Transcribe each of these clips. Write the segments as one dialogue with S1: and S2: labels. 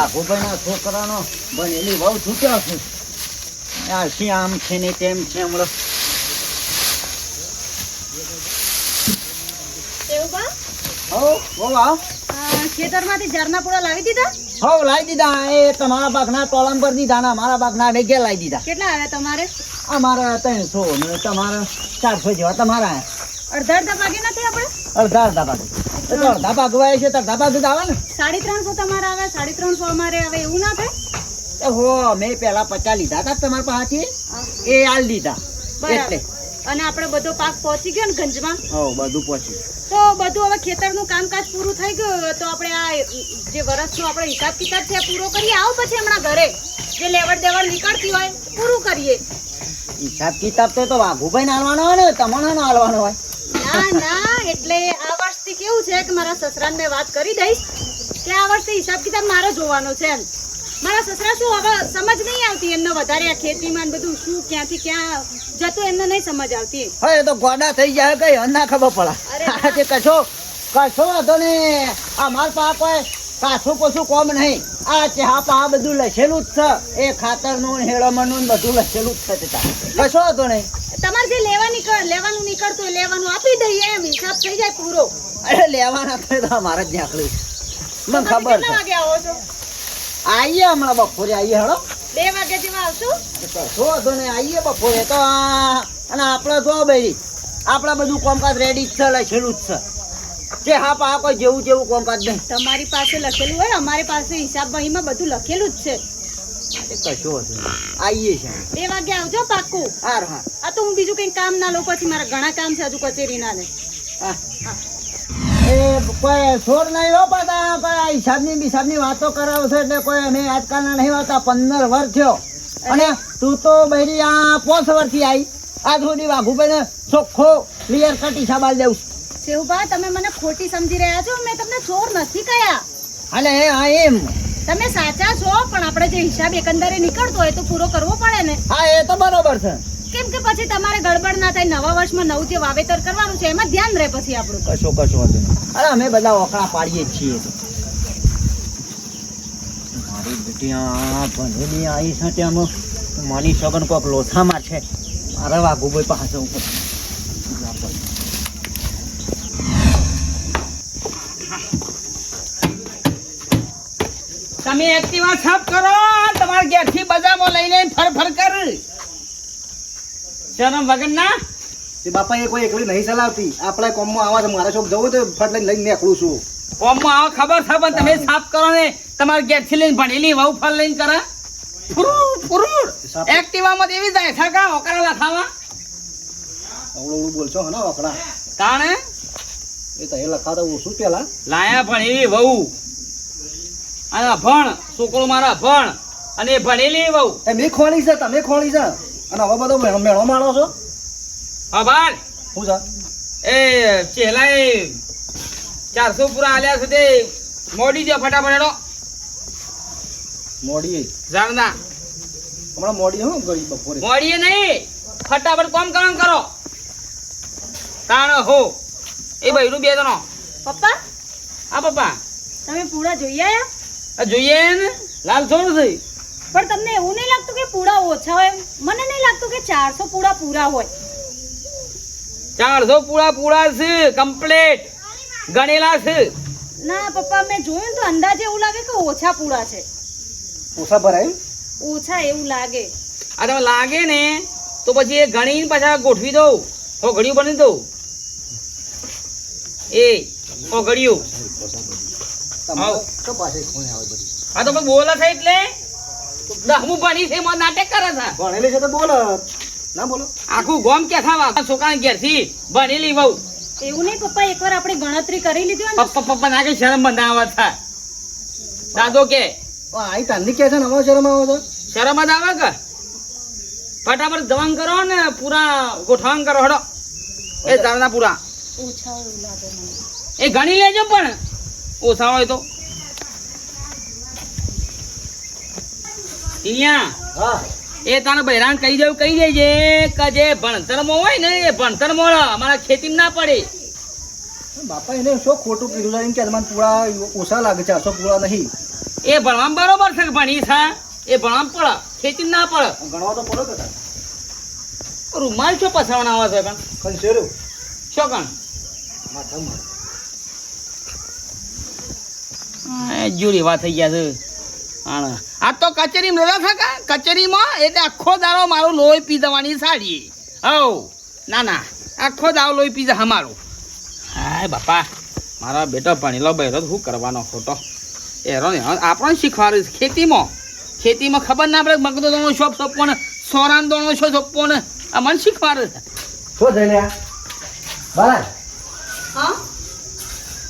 S1: વાઘુભાઈના છોકરાનો બનેલી બહુ છૂટ્યો છું. આ શી આમ છે ને તેમ છે હમણાં.
S2: ખેતરમાંથી પૂળા લાવી દીધા?
S1: હવ લાવી દીધા. એ તમારા બાગના ટોળામ પર દીધા ના મારા બાગના લાવી દીધા.
S2: કેટલા આવે તમારે?
S1: અમારા ત્રણસો ને તમારા ચારસો જેવા તમારા.
S2: અડધા અડધા ભાગે નથી આપણે
S1: અડધા અડધા ભાગ. અડધા ભાગ છે અડધા ભાગ જ આવે ને?
S2: સાડી ત્રણસો તમારે આવે સાડી ત્રણસો અમારે આવે એવું ના થાય?
S1: હો મેં પેલા પચાસ લીધા હતા તમારા પાસેથી. એ હાલ દીધા એટલે.
S2: અને આપણે બધો પાક પહોંચી ગયો ને ગંજમાં?
S1: હો બધું પહોંચ્યું
S2: તો બધું હવે ખેતરનું કામકાજ પૂરું થઈ ગયું તો આપણે આ જે વર્ષનો આપણે હિસાબ કિતાબ છે પૂરો કરીએ. આવો પછી હમણાં ઘરે જે લેવડ દેવડ નીકળતી હોય પૂરું કરીએ.
S1: હિસાબ કિતાબ તો વાઘુભાઈ ને હાલવાનો હોય ને તમારે ના હાલવાનો હોય.
S2: ના ના એટલે આ કેવું છે કે મારા સસરાને મેં વાત કરી દઈશ કે આ વર્ષે હિસાબ કિતાબ મારે જોવાનો છે એમ. મારા સસરા શું હવે સમજ નહીં આવતી એમને વધારે આ ખેતીમાં બધું શું ક્યાંથી ક્યાં જતું એમને નહીં સમજ આવતી.
S1: હવે એ તો ગોડા થઈ જાય કઈ ના ખબર પડે.
S2: અરે
S1: કશો કશો વાંધો નહીં. આ માર પા કાસું કશું કોમ નહીં. આ ચા પા બધું લખેલું જ છે. એ ખાતરનું હેળમણનું ને બધું લખેલું જ છે. કશો હતો નહીં.
S2: તમારે જે લેવા નીકળ લેવાનું નીકળતું લેવાનું આપી દઈએ એમ. હિસાબ થઈ જાય પૂરો.
S1: અરે લેવાના થાય તો અમારે જ નીકળ્યું મને ખબર છે. આવીએ હમણાં બપોરે આવીએ હળો.
S2: બે વાગે જેવા આવશું?
S1: કશો હતો નહીં આવીએ બપોરે. તો અને આપણે જો ભાઈ આપણા બધું કોમકાજ રેડી જ છે લખેલું જ છે. કે હા પા કોઈ જેવું જેવું કામકાજ નહીં
S2: તમારી પાસે લખેલું હોય અમારી પાસે હિસાબ વહીમાં બધું લખેલું જ છે.
S1: કશું કશો આવીએ છે
S2: બે વાગે આવજો પાક્કું
S1: હાર હા.
S2: આ તો હું બીજું કઈ કામ ના લઉં પછી મારા ઘણા કામ છે હજુ કચેરીના ને
S1: હા. એ કોઈ છોડ નહીં હો પાતા આ હિસાબની બિસાબની વાતો કરાવશે એટલે કોઈ અમે આજકાલના નહીં વાતા પંદર વર્ષ થયો. અને તું તો બહેરી આ પાંચ વર્ષથી આવી આજ સુધી વાઘુભાઈને ચોખ્ખો ક્લિયર કટ હિસાબ આલ દઉં
S2: શેવભા તમે મને ખોટી સમજી રહ્યા છો? મેં તમને ચોર નથી કહ્યા
S1: અને હા એમ.
S2: તમે સાચા છો પણ આપણે જે હિસાબ એકંદરે નીકળતો હોય તો પૂરો કરવો પડે ને.
S1: હા એ તો બરોબર છે.
S2: કેમ કે પછી તમારે ગડબડ ના થાય નવા વર્ષમાં નવું જે વાવેતર કરવાનું છે એમાં ધ્યાન રહે પછી આપણું.
S1: કશો કશો વાંધો અરે અમે બધા ઓકળા પાડીએ છીએ. મારી બેટિયા ભણેલી આવી છે ત્યાં મારી સગન કોક લોથામાં છે. મારે વાઘુભાઈ પાસે ઉપર.
S3: તમે એક્ટિવા સાફ કરો તમારા ઘેરથી બજારમાં લઈને ફર ફર કર. શરમ વગર ના
S4: તે બાપા એ કોઈ એકલી નહીં ચલાવતી. આપણા કોમમાં આવા મારે શોખ જવું તો ફટ લઈને લઈને નીકળું છું.
S3: કોમમાં આવા ખબર છે પણ તમે સાફ કરો ને તમારા ઘેરથી લઈને ભણેલી વહુ ફર લઈને કરે. ફુરુર ફુરુર. એક્ટિવામાં એવી જાય છે કા ઓકરા લખાવા
S4: અવળું બોલશો હે ને ઓકરા
S3: તાણે?
S4: એ તો એ લખાતા ઓછું પેલા
S3: લાયા ભણેલી વહુ. અને અભણ છોકરો મારા અભણ અને ભણેલી વહુ.
S4: એ મેં ખોલી છે તમે ખોલી છે. અને હવે બધો મેળો મેળો માણો છો.
S3: અભાન
S4: શું છે
S3: એ ચેલા ચારસો પૂરા આલ્યા છે તે. મોડી દો ફટાફટ હેડો.
S4: મોડી
S3: જાણના.
S4: હમણાં મોડી હું ગઈ બપોરે.
S3: મોડીએ નહીં. ફટાફટ કોમ કામ કરો. તાણ હો. એ બૈરું બે જણો.
S2: પપ્પા?
S3: આ પપ્પા.
S2: તમે પૂડા જોઈ આયા?
S3: આ જોઈએ ને લાલ થોડું થઈ
S2: પણ તમને એવું નહીં લાગતું કે પૂડા ઓછા હોય મને નહીં લાગતું કે ચારસો પૂડા પૂરા હોય.
S3: ચારસો પૂડા પૂરા છે કમ્પ્લીટ ગણેલા છે.
S2: ના પપ્પા મેં જોયું ને તો અંદાજે એવું લાગે કે ઓછા પૂડા છે.
S4: ઓછા ભરાય
S2: ઓછા એવું લાગે.
S3: આ તમે લાગે ને તો પછી એ ગણીને પાછા ગોઠવી દઉં. તો ઘડિયું બની દઉં. એ ઓ ઘડિયું આવ.
S4: તો પાછી કોણ આવે બધી
S3: આ તો બોલે છે એટલે? દહમું ભણી છે એમાં નાટક કરે છે.
S4: ભણેલી છે તો બોલો ના બોલો.
S3: આખું ગોમ કે થાવા છોકરા ઘેરથી ભણેલી બહુ
S2: એવું નહીં પપ્પા એકવાર આપણે ગણતરી કરી લીધી હોય ને
S3: પપ્પા પપ્પા ના કઈ શરમ બંધાવા છે દાદો કે.
S4: આઈ તાંદી કે છે ને હવે શરમ આવો તો
S3: શરમ જ આવે કે? ફટાફટ દવાંગ કરો ને પૂરા ગોઠવાંગ કરો હડો. એ તારના પૂરા.
S2: ઓછા એવું લાગે મને.
S3: એ ગણી લેજો પણ. ઓછા હોય તો. અહીંયા
S4: હા.
S3: એ તારે બહેરાન કહી દેવું કહી દેજે કે જે ભણતરમાં હોય ને એ ભણતરમાં અમારા ખેતી ના પડે.
S4: બાપા એને શું ખોટું કીધું છે? કે મને પૂળા ઓછા લાગે ચારસો પૂરા નહીં.
S3: એ ભણવામાં બરોબર છે ભણી છે એ ભણવામાં પડે ખેતી ના પડે.
S4: ગણવા તો પડો કે
S3: રૂમાલ છો પછાવાના આવે છે પણ.
S4: ખંચેરું
S3: શું કણ? એ વાત થઈ ગયા છે. આ તો કચેરીમાં રહેલા છે કચેરીમાં? એટલે આખો દારો મારો લોહી પી દેવાની સાડી. હવ ના ના. આખો દાડો લોહી પી જા અમારું હા બાપા. મારા બેટો ભણેલો બહેરો શું કરવાનો ખોટો? એરો ને આપણને શીખવાડે છે. ખેતીમાં. ખેતીમાં ખબર ના પડે મગદો દોણો શોપ સોપવો ને સોરાન દોણો શો સોપો ને. આ મને શીખવાડે છે.
S4: શું થઈ લ્યા? બાય
S2: હા?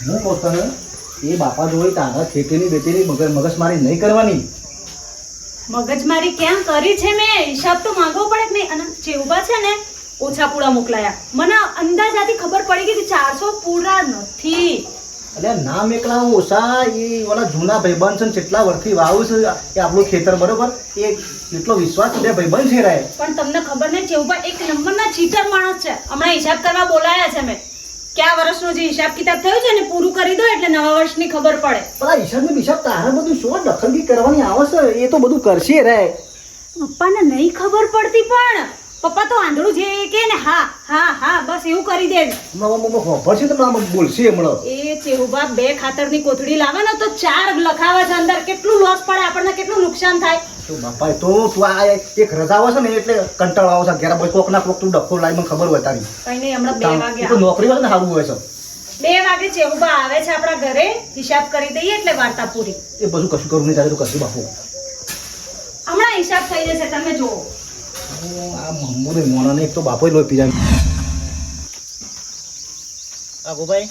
S4: હું કહું તને એ બાપા જોઈ તારા ખેતીની બેટીની મગજ મગજમારી નહીં કરવાની.
S2: મગજમારી ક્યાં કરી છે મેં? હિસાબ તો માંગવો પડે કે નહીં? અને ચેવબા છે ને ઓછા પૂળા મોકલાયા. મને અંદાજાથી ખબર પડી ગઈ કે ચારસો પૂરા નથી.
S4: એટલે નામ એકલા ઓછા એ ઓલા જૂના ભાઈબંધ છે ને કેટલા વર્ષથી વાવું છે એ આપણું ખેતર બરોબર એ એટલો વિશ્વાસ છે ભાઈબંધ છે રહે
S2: પણ તમને ખબર નહીં ચેવબા એક નંબરના ચીટર માણસ છે. હમણાં હિસાબ કરવા બોલાયા છે મેં. કયા વર્ષનો જે હિસાબ કિતાબ થયો છે ને પૂરું કરી દો એટલે નવા વર્ષની ખબર પડે.
S4: પણ આ હિસાબ ને બિસાબ તારા બધું શું દખલગી કરવાની આવશે? એ તો બધું કરશે રે.
S2: પપ્પાને નહીં ખબર પડતી પણ. પપ્પા તો આંધળું જે કે ને હા હા હા બસ એવું કરી દે
S4: ખબર છે તો આમ બોલશે હમણાં.
S2: એ ચેહુબા બે ખાતરની કોથળી લાવે ને તો ચાર લખાવે છે અંદર. કેટલું લોસ પડે આપણને કેટલું નુકસાન થાય?
S4: તો બાપા તો તું આ એક રજા આવે છે ને એટલે કંટાળો આવે છે. ઘેર બસ કોક ના કોક તું ડખો લાવી મને ખબર હોય તારી.
S2: કઈ નહીં હમણાં બે વાગે
S4: તો નોકરી હોય ને સારું હોય છે.
S2: બે વાગે ચેહુબા આવે છે આપણા ઘરે હિસાબ કરી દઈએ એટલે વાર્તા પૂરી.
S4: એ બધું કશું કરવું નહીં તારે તો કશું બાપુ.
S2: હમણાં હિસાબ થઈ જશે તમે જુઓ.
S4: આ મમ્મુને મોણાને એક તો બાપો લોહી પી જાય
S1: વાઘુભાઈ.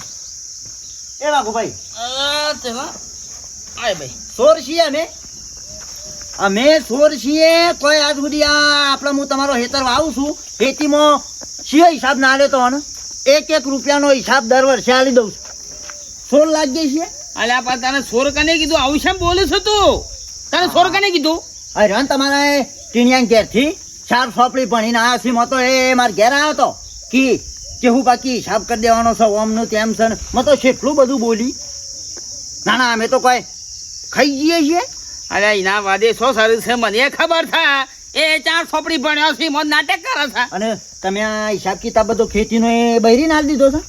S1: એ વાઘુભાઈ.
S3: આ તેમાં આય ભાઈ.
S1: સોર છીએ અમે અમે સોર છીએ કોઈ આજ સુધી આ આપણે હું તમારો હેતર વાવું છું. ખેતીમાં શિયો હિસાબ ના લેતો ને એક એક રૂપિયાનો હિસાબ દર વર્ષે આલી દઉં છું. સોર લાગી છે?
S3: અલ્યા પણ તને સોર કને કીધું? આવું શેમ બોલે છે તું? તને સોર કને કીધું?
S1: અરે તમારા ટીણિયા ઘેરથી ચાર સોપડી ભણીને આવ્યા છે મતો એ મારા ઘેર આવ્યો હતો કે કે હું બાકી હિસાબ કરી દેવાનો છો ઓમનું તેમ છે મતો તો કેટલું બધું બોલી. ના ના અમે તો કોઈ ખાઈ જઈએ છીએ.
S3: અરે એના વાદે શું સારું છે મને ખબર થા એ ચાર ચોપડી ભણ્યો છે મને નાટક કરે છે.
S1: અને તમે આ હિસાબ કિતાબ બધો ખેતીનો એ બૈરી નાલ દીધો છે?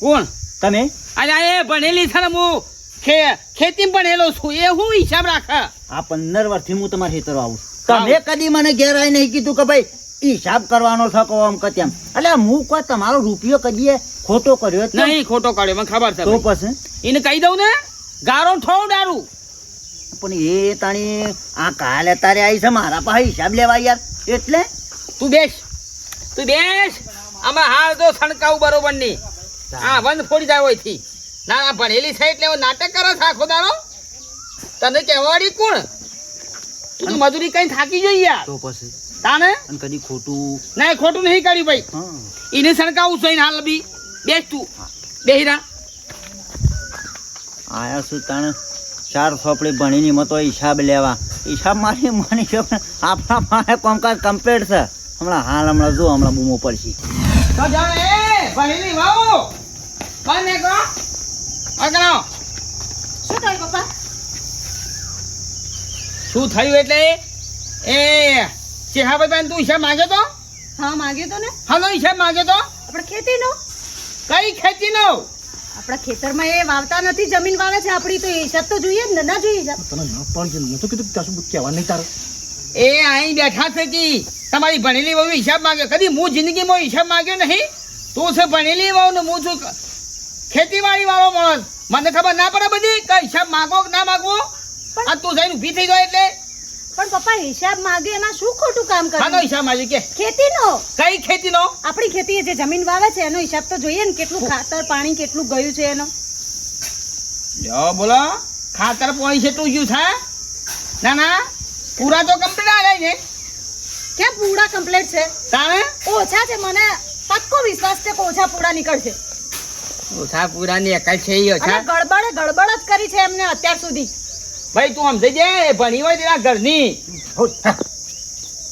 S3: કોણ?
S1: તમે?
S3: અરે એ ભણેલી છે ને હું ખે ખેતી ભણેલો છું એ હું હિસાબ રાખે.
S1: આ પંદર વર્ષથી હું તમારે ખેતર આવું તમે કદી મને ઘેર આવીને નહીં કીધું કે ભાઈ હિસાબ કરવાનો છે કહો આમ કે તેમ એટલે હું કોઈ તમારો રૂપિયો કદીએ ખોટો કર્યો
S3: નહીં ખોટો કર્યો મને ખબર છે
S1: તો પછી?
S3: એને કહી દઉં ને ગારો ઠોડારું
S1: પણ એ તાણી આ કાલે તારે આવી છે મારા પાસે હિસાબ લેવા યાર. એટલે
S3: તું બેસ. તું બેસ. અમે હાલ તો છણકાવું બરોબર નહીં હા વંદ ફોડી જાય હોયથી ના ના ભણેલી છે એટલે નાટક કરો છે આખો દાડો. તને કહેવાડી કોણ? તું મજૂરી કઈ થાકી જોઈએ યાર.
S1: તો પછી.
S3: તાને
S1: અને કદી ખોટું.
S3: ના ખોટું નહીં કર્યું ભાઈ. એને સણકાવું છે હાલ બી. બેસ તું. બેહીરા.
S1: આયા છું તાણે? ચાર સોપડી ભણીની મતો હિસાબ લેવા. હિસાબ મારી માની છે પણ આપણા પાસે કોમકાજ કમ્પ્લીટ છે. હમણાં હાલ હમણાં જો હમણાં બૂમો પડશે.
S3: તો જાણ એ ભણીની વાવો. બંધ ને કરો
S2: શું થયું પપ્પા?
S3: શું થયું એટલે? એ ચેહાભાઈ તું હિસાબ માંગ્યો તો?
S2: હા માગ્યો તો ને.
S3: હાલો હિસાબ માંગ્યો તો?
S2: આપણે ખેતીનો?
S3: કઈ ખેતીનો?
S2: આપણા ખેતરમાં એ વાવતા નથી જમીન વાવે છે આપણી તો એ હિસાબ તો જોઈએ જ ને ના જોઈએ હિસાબ.
S4: તને ના પણ મેં તો કીધું કશું કહેવા નહીં તારે.
S3: એ અહીં બેઠા છે કે. તમારી ભણેલી વહુ હિસાબ માંગ્યો કદી હું જિંદગીમાં હિસાબ માંગ્યો નહીં. તું છે ભણેલી વહુ ને હું છું ખેતીવાડી વાળો માણસ. મને ખબર ના પડે બધી કે હિસાબ માંગો કે ના માંગવો? આ તું જઈને ઊભી થઈ જાય એટલે?
S2: પણ પપ્પા હિસાબ માંગે એમાં શું ખોટું કામ
S3: કરે?
S2: આનો
S3: હિસાબ માંગે કે?
S2: ખેતીનો?
S3: કઈ ખેતીનો?
S2: આપણી ખેતી જે જમીન વાવે છે એનો હિસાબ તો જોઈએ ને કેટલું ખાતર પાણી કેટલું ગયું છે એનો.
S3: લ્યો બોલો. ખાતર પાણી છેટલું ગયું છે? ના ના. પૂરા તો કમ્પ્લીટ આ જાય ને.
S2: ક્યાં પૂરા કમ્પ્લીટ છે?
S3: તાણે?
S2: ઓછા છે મને પક્કો વિશ્વાસ છે કે ઓછા પૂરા નીકળશે.
S3: ઓછા પૂરાની એકાઈ છે ઈ ઓછા.
S2: ગડબડે ગડબડ જ કરી છે એમને અત્યાર સુધી.
S3: ભાઈ તું સમજી જાય ભણી હોય તેના ઘરની.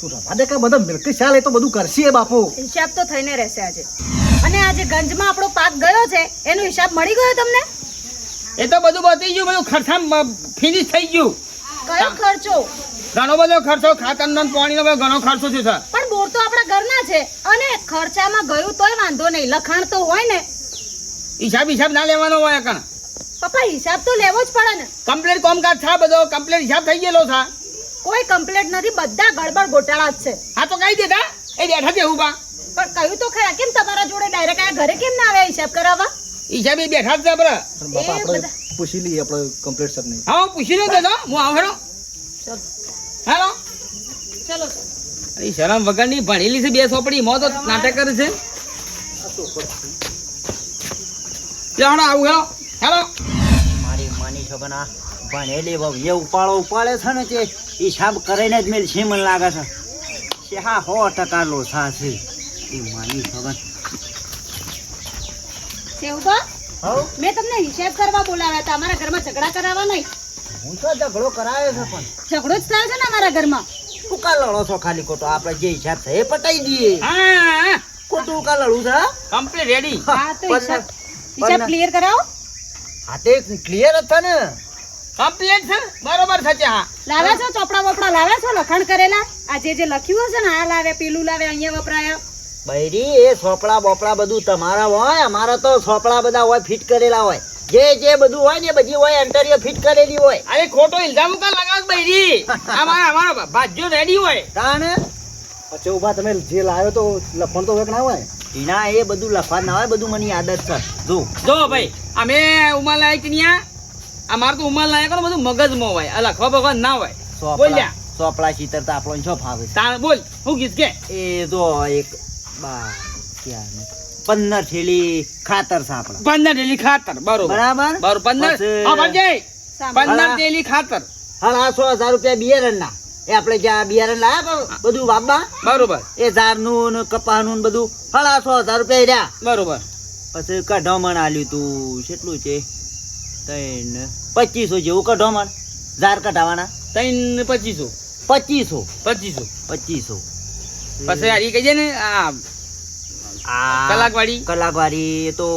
S4: તું રવા દે કે બધા મિલકત ચાલે તો બધું કરશે બાપુ.
S2: હિસાબ તો થઈને રહેશે આજે. અને આજે ગંજમાં આપણો પાક ગયો છે એનો હિસાબ મળી ગયો તમને?
S3: એ તો બધું બતી ગયું બધું ખર્ચામ ફિનિશ થઈ ગયું.
S2: કયો ખર્ચો?
S3: ઘણો બધો ખર્ચો ખાતરનો ને પાણીનો બધો ઘણો ખર્ચો થયો છે.
S2: પણ બોર તો આપણા ઘરના છે અને ખર્ચામાં ગયું તોય વાંધો નહીં લખાણ તો હોય ને.
S3: હિસાબ હિસાબ ના લેવાનો હોય કણ.
S2: પપ્પા હિસાબ તો લેવો જ પડે ને.
S3: કોમ કોમકાજ થા બધો? કમ્પ્લીટ હિસાબ થઈ ગયેલો થા.
S2: કોઈ કમ્પ્લેટ નથી બધા ગડબડ ગોટાળા જ છે.
S3: હા તો કઈ દેતા. એ બેઠા છે ઊભા
S2: પણ કહ્યું તો ખરા કેમ તમારા જોડે ડાયરેક્ટ આ ઘરે કેમ ના આવ્યા હિસાબ કરાવવા?
S3: હિસાબ એ બેઠા જ છે બરા
S4: બાપા આપણે પૂછી લઈએ આપણે કમ્પ્લીટ સબ નહીં
S3: હા હું પૂછી લઉં તો હું આવું હેરો હેલો.
S2: ચલો.
S3: અરે શરમ વગરની ભણેલી છે બે સોપડી. મો તો નાટક કરે છે. લે હણો આવું હેલો હેલો.
S1: મારી માની છોકરા ભણેલી બહુ એ ઉપાડો ઉપાડે છે ને તે હિસાબ કરીને જ મેલ છે મને લાગે છે. કે હા સો ટકા લોસા છે. એ માની છોકરા.
S2: સેવકા મેં તમને હિસાબ કરવા બોલાવ્યા હતા. અમારા ઘરમાં ઝઘડા કરાવવા નહીં.
S1: હું તો ઝઘડો કરાયો છે પણ.
S2: ઝઘડો જ થયો છે ને અમારા ઘરમાં.
S1: તું કા લડો છો ખાલી ખોટો? આપણે જે હિસાબ છે એ પટાઈ દઈએ.
S3: હા
S1: ખોટું કા લડું છે?
S3: કમ્પ્લીટ રેડી
S2: હા તો હિસાબ હિસાબ ક્લિયર કરાવો.
S1: હા તે ક્લિયર જ છે ને.
S3: કમ્પ્લીટ છે બરોબર થશે હા
S2: લાવ્યા છો? ચોપડા વપડા લાવ્યા છો? લખાણ કરેલા? આ જે જે લખ્યું હશે ને આ લાવે પેલું લાવે અહીંયા વપરાયા.
S1: બૈરી એ સોપડા બોપડા બધું તમારા હોય. અમારા તો સોપડા બધા હોય ફિટ કરેલા હોય. જે જે બધું હોય ને બધી હોય એન્ટરીઓ ફિટ કરેલી હોય.
S3: અરે ખોટો ઇલ્ઝામ કા લગાવ બૈરી. અમારા અમારો ભાજ્યો રેડી હોય.
S1: તાને
S4: પછી ઊભા તમે જે લાવ્યો તો લખણ તો વેક ના હોય.
S1: ના એ બધું લખવા ના હોય બધું મને આદત છે. જો.
S3: જો ભાઈ અમે ઉમર લાયક ન્યા અમાર તો ઉમર લાયક ને બધું મગજમાં હોય. આ લખવા બખવા ના હોય. બોલ્યા
S1: સોપડા ચિતર તો આપણો શું ફાવે
S3: તાર બોલ હું કીધું કે?
S1: એ જો એક બા ક્યાં પંદર થેલી ખાતર છે આપણા.
S3: પંદર થેલી ખાતર બરોબર.
S1: બરાબર?
S3: બરોબર પંદર. પંદર થેલી ખાતર.
S1: હા સો હજાર રૂપિયા બિયારણ ના એ આપણે જ્યાં બિયારણ લાયા બધું બાબા
S3: બરોબર.
S1: એ ઝાડનું ને કપાનું ને બધું ફળા સો હજાર રૂપિયા રહ્યા.
S3: બરોબર.
S1: પછી કઢામણ આલ્યું તું કેટલું છે? ત્રણ પચીસો જેવું કઢામણ. ઝાર કઢાવાના.
S3: ત્રણ પચીસો.
S1: પચીસો.
S3: પચીસો.
S1: પચીસો.
S3: પછી ઈ કહીએ ને આ કલાકવાળી?
S1: કલાકવાળી તો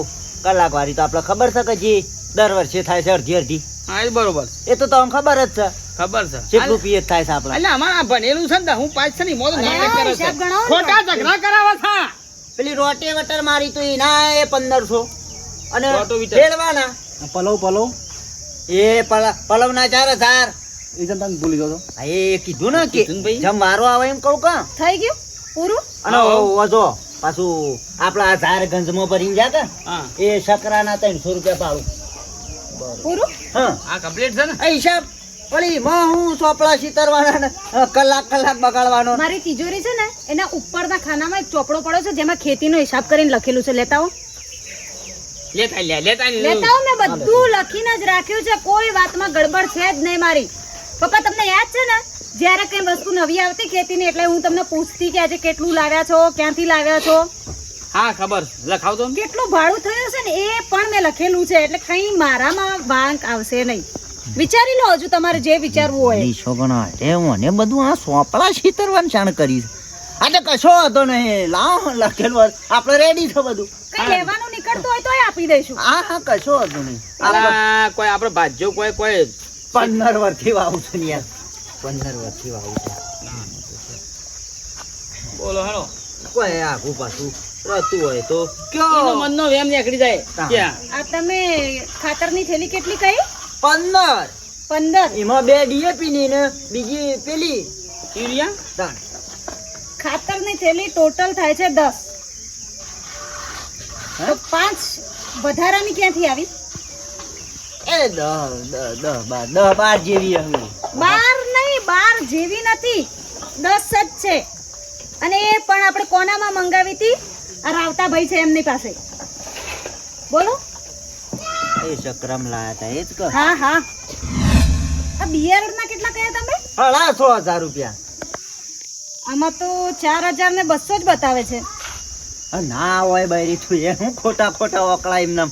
S1: કલાકવાળી તો આપણે ખબર છે કે જે દર વર્ષે થાય છે અડધી અડધી.
S3: હા એ બરોબર.
S1: એ તો તમને ખબર જ છે.
S3: ખબર છે.
S1: કેટલું પિયત થાય છે આપણે.
S3: એટલે અમારે ભણેલું છે ને હું પાંચ છે ને મોઢું નાટક કરે છે.
S2: હિસાબ ગણાવો ને.
S3: ખોટા ઝઘડા કરાવે છે.
S1: પેલી રોટે વટર મારી તો એના એ પંદરસો. અને ફેરવાના
S4: પલવ પલવ.
S1: એ પલ- પલવના ચાર હજાર.
S4: એ તમે ભૂલી
S1: ગયો એ કીધું ને કે
S3: ને
S1: જેમ વારો આવે એમ કહું કા?
S2: થઈ ગયું? પૂરું?
S1: અને ઓજો પાછું આપણા ધાર ગંજમાં ભરીને જા કા
S3: હા.
S1: એ શકરાના ત્રણસો રૂપિયા ભાડું.
S2: પૂરું?
S1: હા.
S3: આ કમ્પ્લીટ છે ને?
S1: હિસાબ. ઓલી માં હું ચોપડા સીતરવાના કલાક કલાક બગાડવાનો.
S2: મારી તિજોરી છે ને એના ઉપરના ખાનામાં એક ચોપડો પડ્યો છે જેમાં ખેતીનો હિસાબ કરીને લખેલું છે. લેતા આવો.
S3: લેતા લે લેતા લે.
S2: લેતા આવો મેં બધું લખીને જ રાખ્યું છે. કોઈ વાતમાં ગડબડ છે જ નહીં મારી. પપ્પા તમને યાદ છે ને? જ્યારે કઈ વસ્તુ નવી આવતી ખેતીની એટલે હું તમને પૂછતી કે આજે કેટલું લાવ્યા છો ક્યાંથી લાવ્યા છો?
S3: હા ખબર. લખાવ તો
S2: કેટલું ભાડું થયું છે ને એ પણ મેં લખેલું છે એટલે કઈ મારામાં વાંક આવશે નહીં. વિચારી લો હજુ તમારે જે વિચારવું હોય.
S1: છોકરા એ મને બધું આ સોપડા સીતરવાનું શાણ કરી આજે કશો હતો નહીં. લાવ લખેલું હોય. આપણે રેડી છે બધું.
S2: કઈ લેવાનું નીકળતું હોય તોય આપી દઈશું.
S1: હા હા કશો હતો નહીં.
S3: આ કોઈ આપણે ભાજ્યો કોઈ કોઈ
S1: પંદર વર્ષથી વાવું છું યાર. પંદર વર્ષથી વાવું છું.
S3: બોલો હેલો.
S1: કોઈ આઘું પાછું. રહેતું હોય તો. કયો?
S3: મનનો વેમ નીકળી જાય.
S2: આ તમે ખાતરની થેલી કેટલી કહી
S1: પંદર.
S2: પંદર.
S1: એમાં બે ડીએપી ની ને બીજી પેલી.
S3: યુરિયા?
S1: ત્રણ
S2: ખાતરની થેલી ટોટલ થાય છે દસ. તો પાંચ વધારાની ક્યાંથી આવી?
S1: એ દહ દહ દહ બાર. દહ બાર જેવી હવે.
S2: બાર નહીં બાર જેવી નથી. દસ જ છે. અને એ પણ આપણે કોનામાં મંગાવી હતી? આ રાવતા ભાઈ છે એમની પાસે. બોલો.
S1: એ ચક્રમ લાયા તા એ જ કર
S2: હા હા. આ બિયારણના કેટલા કયા તમે?
S1: હળા સો હજાર રૂપિયા.
S2: આમાં તો ચાર હજાર ને બસો જ બતાવે છે.
S1: ના હોય બૈરી તું એ હું ખોટા ખોટા ઓકળા એમ નામ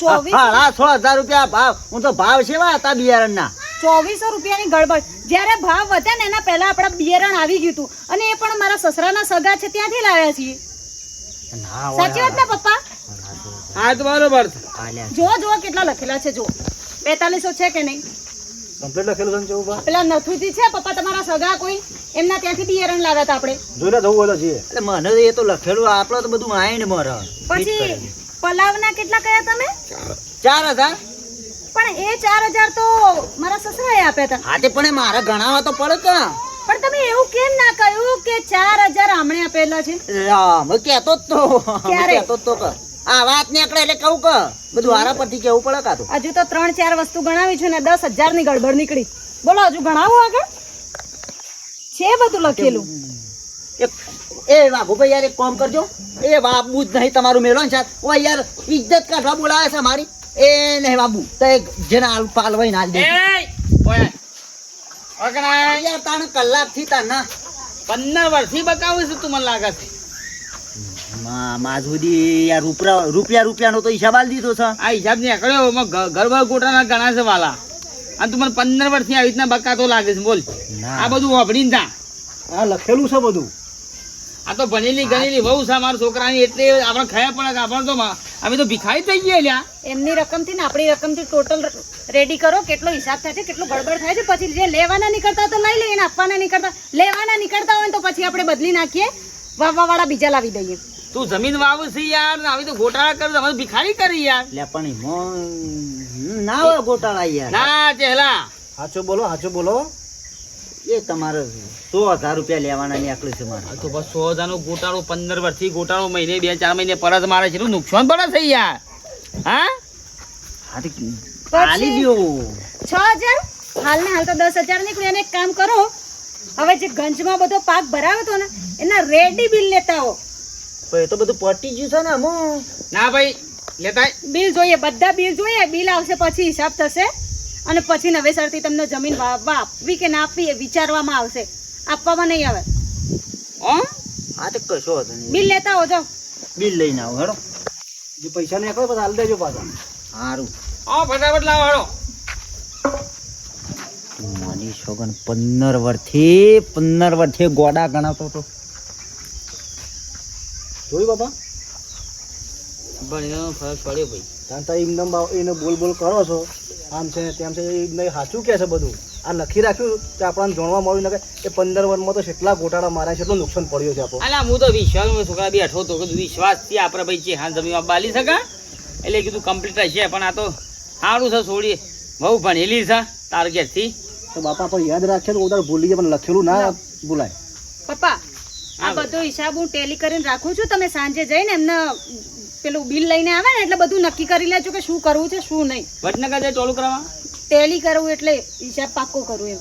S2: ચોવીસ
S1: સો હજાર રૂપિયા ભાવ. હું તો ભાવ સેવા હતા બિયારણ ના.
S2: ચોવીસો રૂપિયાની ગડબડ. જ્યારે ભાવ વધ્યા ને એના પહેલા આપણા બિયારણ આવી ગયું હતું. અને એ પણ મારા સસરાના સગા છે ત્યાંથી લાવ્યા છીએ.
S1: ના
S2: સાચી વાત ને પપ્પા?
S3: હા તો બરોબર
S2: જો જો કેટલા લખેલા છે જો. બેતાલીસો છે કે નહીં?
S4: કમ્પ્લીટ લખેલું છે ને
S2: પેલા નથુજી છે પપ્પા તમારા સગા કોઈ? એમના ત્યાંથી બિયારણ લાવ્યા હતા આપણે.
S4: જોઈને જવું હોય
S1: એટલે મને એ તો લખેલું આપણે તો બધું આઈને મરે.
S2: પછી પલાવના કેટલા કયા તમે?
S1: ચાર હજાર.
S2: પણ એ ચાર હજાર તો મારા સસરાએ આપ્યા હતા.
S1: હા તે પણ મારા ગણાવા તો પડે કે
S2: પણ તમે એવું કેમ ના કહ્યું કે ચાર હજાર આમણે આપેલા છે?
S1: રામ કેતો જ તો
S2: ક્યારે?
S1: કેતો તો કે આ વાત ને એટલે કહું કે બધું હારા પરથી કેવું પડે કાતો
S2: હજુ તો ત્રણ ચાર વસ્તુ ગણાવી છું ને દસ હજારની ગડબડ નીકળી. બોલો હજુ ગણાવો આગળ? છે બધું લખેલું.
S1: એ વાઘુભાઈ યાર એક કામ કરજો. એ બાબુ જ નહીં તમારું મેળો સાથ ઓ યાર ઇજ્જત કાઢવા બોલાવે છે મારી. એ નહીં બાબુ તો એક જેના પાલવાઈ ના દે
S3: ઓય. ઓકણાય
S1: યાર તાણે કલાકથી તાના
S3: પંદર વર્ષથી બકાવું છે તું મને લાગે છે.
S1: માં સુધી યાર રૂપિયા રૂપિયા રૂપિયાનો તો હિસાબ આલી દીધો છે.
S3: આ હિસાબ નીકળ્યો એમાં ગરબા ગોટાના ગણા છે વાલા. અને તું મને પંદર વર્ષથી આવી રીતના બકાતો લાગે છે બોલ. આ બધું વાપરીને તા
S4: આ લખેલું છે બધું.
S3: આ તો ભણેલી ગણેલી વહુ છે મારા છોકરાની એટલે આપણે ખયા પણ આપણે તો અમે તો ભિખારી થઈ ગયા એમની
S2: એમની રકમથી ને આપણી રકમથી ટોટલ રેડી કરો કેટલો હિસાબ થાય છે કેટલો ગડબડ થાય છે પછી જે લેવાના નીકળતા તો લઈ લઈએ ને આપવાના નીકળતા. લેવાના નીકળતા હોય તો પછી આપણે બદલી નાખીએ વાવવા વાળા બીજા લાવી દઈએ.
S3: તું જમીન વાવ છે યાર આવી તો ગોટાળા કર તમે ભિખારી કરી યાર.
S1: લે પણ ના હોય ગોટાળા યાર.
S3: ના ચહેલા
S4: સાચું બોલો સાચું બોલો.
S1: એ તમારે સો હજાર રૂપિયા લેવાના નીકળ્યું છે મારે.
S3: તો બસ સો હજારનો ગોટાળો પંદર વર્ષથી ગોટાળો મહિને બે ચાર મહિને પરત મારે છે નુકસાન પડે છે યાર. હા?
S1: હા આલી દ્યો
S2: છ હજાર? હાલ ને હાલ તો દસ હજાર નીકળ્યું અને એક કામ કરો. હવે જે ગંજમાં બધો પાક ભરાવે તો ને એના રેડી બિલ લેતા આવો.
S1: એ તો બધું પટી ગયું છે ને અમો.
S3: ના ભાઈ લેતા
S2: બિલ જોઈએ બધા બિલ જોઈએ. બિલ આવશે પછી હિસાબ થશે. અને પછી નવેસરથી તમને જમીન વાવવા આપવી કે ના આપવી એ વિચારવામાં આવશે. આપવામાં નહીં આવે.
S3: હો?
S1: હા તો કશો હતો નહીં.
S2: બિલ લેતા આવો જાઓ.
S1: બિલ લઈને આવો હેડો.
S4: જે પૈસા નીકળે પછી હાલ દેજો પાછા.
S1: સારું
S3: હો ફટાફટ લાવો હાલો.
S1: માની છોગન પંદર વર્ષથી પંદર વર્ષથી ગોડા ગણાતો હતો.
S4: જોયું બાપા?
S3: ભણીનો ફરક પડ્યો ભાઈ.
S4: કારણ તો એકદમ એને બોલ બોલ કરો છો. આમ છે તેમ છે એ સાચું કે છે બધું. આ લખી રાખ્યું તો આપણને જાણવા મળ્યું ને કે એ પંદર વર્ષમાં તો કેટલા ગોટાળા માર્યા છે એટલું નુકસાન પડ્યું છે આપણું.
S3: અલા હું તો વિશ્વાસ છોકરા બી હઠો તો કીધું વિશ્વાસથી આપણે ભાઈ છે હા જમીન બાલી શકા? એટલે કીધું કમ્પ્લીટ હશે પણ આ તો સારું છે છોડી બહુ ભણેલી છે તાર ઘેરથી
S4: તો બાપા પણ યાદ રાખે તો ઉધાર ભૂલી જાય પણ લખેલું ના ભૂલાય.
S2: પપ્પા આ બધો હિસાબ હું ટેલી કરીને રાખું છું. તમે સાંજે જઈને એમને પેલું બિલ લઈને આવે ને એટલે બધું નક્કી કરી લેજો કે શું કરવું છે શું નહીં.
S3: વડનગર જાય ટોલું કરવા?
S2: ટેલી કરવું એટલે હિસાબ પાક્કો કરવું એમ.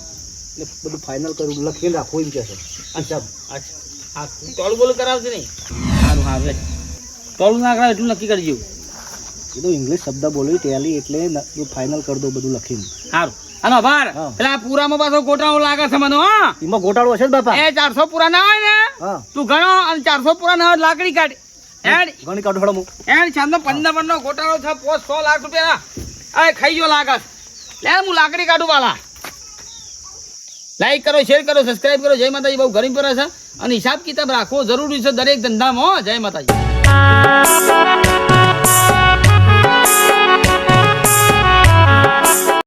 S4: એટલે બધું ફાઇનલ કરવું લખીને રાખવું એમ કે છે.
S3: અચ્છા. અચ્છા ટોલું બોલું કરાવશે નહીં? સારું સારું ટોલું ના કરાવે એટલું નક્કી કરજો.
S4: એ તો ઇંગ્લિશ શબ્દ બોલ્યું ટેલી એટલે ફાઇનલ કરી દો બધું લખીને.
S3: સારું. હાલો ભાર
S4: હા.
S3: પેલા પૂરામાં પાછો ગોટાળો લાગે છે મને હા.
S4: એમાં ગોટાળો હશે બાપા.
S3: એ ચારસો પૂરા ના હોય ને તું ગણો અને ચારસો પૂરા ના હોય લાકડી કાઢ. એડ
S4: ઘણી કાઢો હેડો
S3: એડ ચાંદનો પંદર મણનો ગોટાળો છે પોસ સો લાખ રૂપિયા અરે ખાઈ ગયો લાગત લે હું લાકડી કાઢું વાલા લાઈક કરો શેર કરો સબસ્ક્રાઇબ કરો. જય માતાજી બહુ ગરીબ પર છે. અને હિસાબ કિતાબ રાખવો જરૂરી છે દરેક ધંધામાં જય માતાજી.